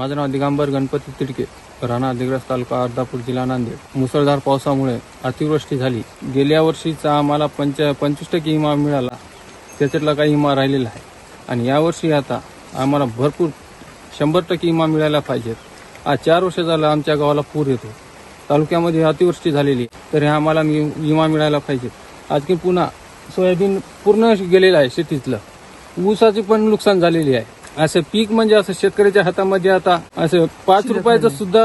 माझं नाव दिगंबर गणपती तिडके. राणा दिग्रस तालुका अर्धापूर जिल्हा नांदेड. मुसळधार पावसामुळे अतिवृष्टी झाली. गेल्या वर्षीचा आम्हाला पंच पंचवीस टक्के विमा मिळाला. त्याच्यातला काही विमा राहिलेला आहे. आणि यावर्षी आता आम्हाला भरपूर शंभर टक्के विमा मिळायला पाहिजेत. आज चार वर्ष झालं आमच्या गावाला पूर येतो. तालुक्यामध्ये अतिवृष्टी झालेली तर हे आम्हाला मी- विमा मिळायला पाहिजे आणखी पुन्हा सोयाबीन पूर्ण गेलेलं आहे शेतीतलं. ऊसाची पण नुकसान झालेली आहे. असं पीक म्हणजे असं शेतकऱ्याच्या हातामध्ये आता असं पाच रुपयाचं सुद्धा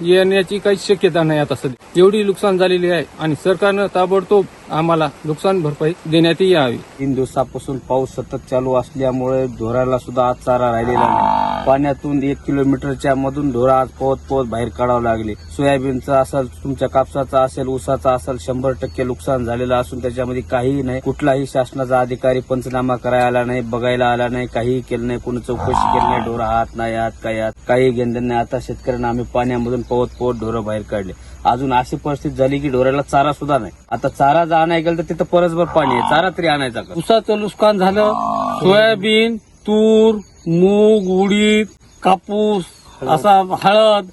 येण्याची काही शक्यता नाही आता सध्या. एवढी नुकसान झालेली आहे आणि सरकारनं ताबडतोब आम्हाला नुकसान भरपाई देण्यात यावी. तीन दिवसापासून पाऊस सतत चालू असल्यामुळे ढोराला सुद्धा आज चारा राहिलेला नाही. पाण्यातून एक किलोमीटरच्या मधून ढोरा आज पोहत पोहत बाहेर काढावं लागले. सोयाबीनचं असेल तुमच्या कापसाचा असेल ऊसाचा असेल शंभर टक्के नुकसान झालेलं असून त्याच्यामध्ये काहीही नाही. कुठलाही शासनाचा अधिकारी पंचनामा करायला आला नाही बघायला आला नाही काहीही केलं नाही कोणी चौकशी केली नाही ढोरा हात नाही हात काय हात काही घेणं नाही. आता शेतकऱ्यांना आम्ही पाण्यामधून पोहत पोहत ढोरं बाहेर काढले. अजून अशी परिस्थिती झाली की ढोऱ्याला चारा सुद्धा नाही. आता चारा जर आणायला गेलं तर तिथं परसभर पाणी आहे. चारा तरी आणायचा उसाचं ऊसाचं नुकसान झालं. सोयाबीन तूर मूग उडीद कापूस असा हळद.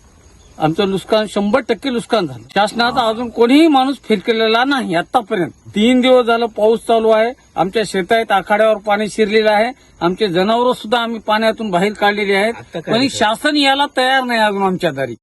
आमचं नुकसान शंभर टक्के नुकसान झालं. शासनाचा अजून कोणीही माणूस फिरकलेला नाही आतापर्यंत. तीन दिवस झालं पाऊस चालू आहे. आमच्या शेतायत आखाड्यावर पाणी शिरलेलं आहे. आमचे जनावरं सुद्धा आम्ही पाण्यातून बाहेर काढलेली आहेत. पण शासन याला तयार नाही अजून आमच्या दारी.